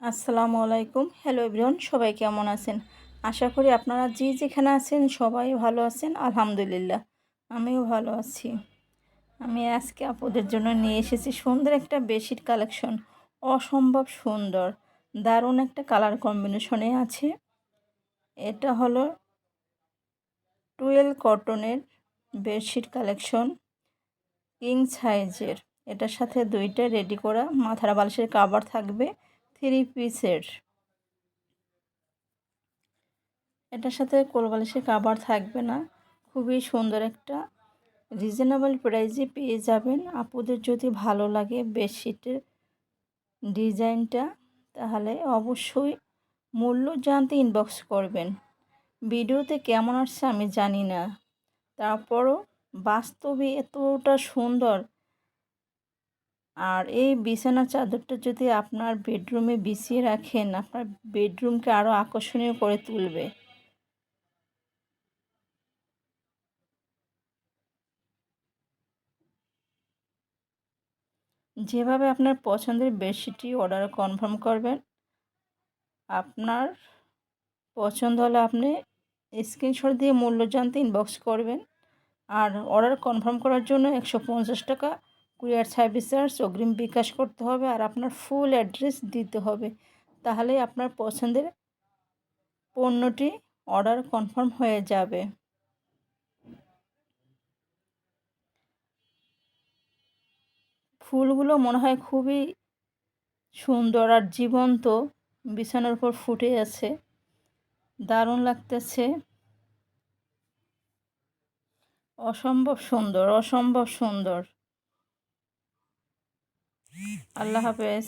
আসসালামু আলাইকুম। Hello everyone সবাই কেমন আছেন? আশা করি আপনারা যে যেখানে আছেন সবাই ভালো আছেন, আলহামদুলিল্লাহ। আমিও ভালো আছি। আমি আজকে আপনাদের জন্য নিয়ে এসেছি সুন্দর একটা বেডশিট কালেকশন। অসম্ভব সুন্দর। দারুণ একটা কালার কম্বিনেশনে আছে। এটা হলো টুয়েলভ কটনের বেডশিট কালেকশন। কিং সাইজের। এটার সাথে দুইটা রেডি করা। মাথার বালিশের কাবার থাকবে। থ্রি পিসের। এটার সাথে কোলবালিশের কাবার থাকবে না। খুবই সুন্দর একটা রিজনেবল প্রাইজে পেয়ে যাবেন। আপুদের যদি ভালো লাগে বেডশিটের ডিজাইনটা, তাহলে অবশ্যই মূল্য জানতে ইনবক্স করবেন। ভিডিওতে কেমন আসছে আমি জানি না। তারপরও বাস্তবে এতটা সুন্দর আর এই বিছানার চাদরটা যদি আপনার বেডরুমে বিছিয়ে রাখেন, আপনার বেডরুমকে আরও আকর্ষণীয় করে তুলবে। যেভাবে আপনার পছন্দের বেডশিটটি অর্ডার কনফার্ম করবেন, আপনার পছন্দ হলে আপনি স্ক্রিনশট দিয়ে মূল্য জানতে ইনবক্স করবেন। আর অর্ডার কনফার্ম করার জন্য একশো পঞ্চাশ টাকা কুরিয়ার সার্ভিস চার্জ অগ্রিম বিকাশ করতে হবে আর আপনার ফুল অ্যাড্রেস দিতে হবে। তাহলেই আপনার পছন্দের পণ্যটি অর্ডার কনফার্ম হয়ে যাবে। ফুলগুলো মনে হয় খুবই সুন্দর আর জীবন্ত, বিছানার উপর ফুটে আছে। দারুণ লাগতেছে। অসম্ভব সুন্দর অসম্ভব সুন্দর। আল্লাহ হাফেজ।